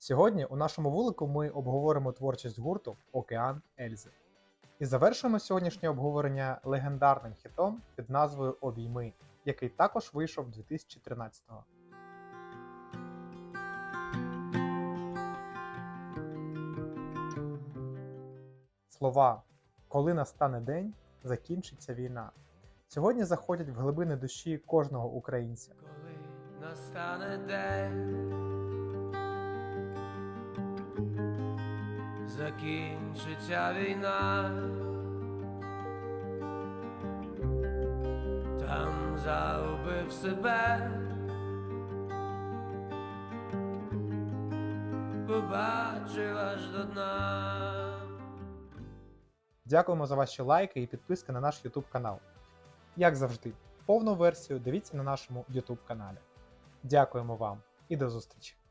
Сьогодні у нашому вулику ми обговоримо творчість гурту Океан Ельзи. І завершимо сьогоднішнє обговорення легендарним хітом під назвою Обійми, який також вийшов 2013-го. Слова Коли настане день, закінчиться війна. Сьогодні заходять в глибини душі кожного українця. Коли настане день, закінчиться війна, там заубив себе, побачив аж до дна. Дякуємо за ваші лайки і підписки на наш YouTube канал. Як завжди, повну версію дивіться на нашому YouTube каналі. Дякуємо вам і до зустрічі!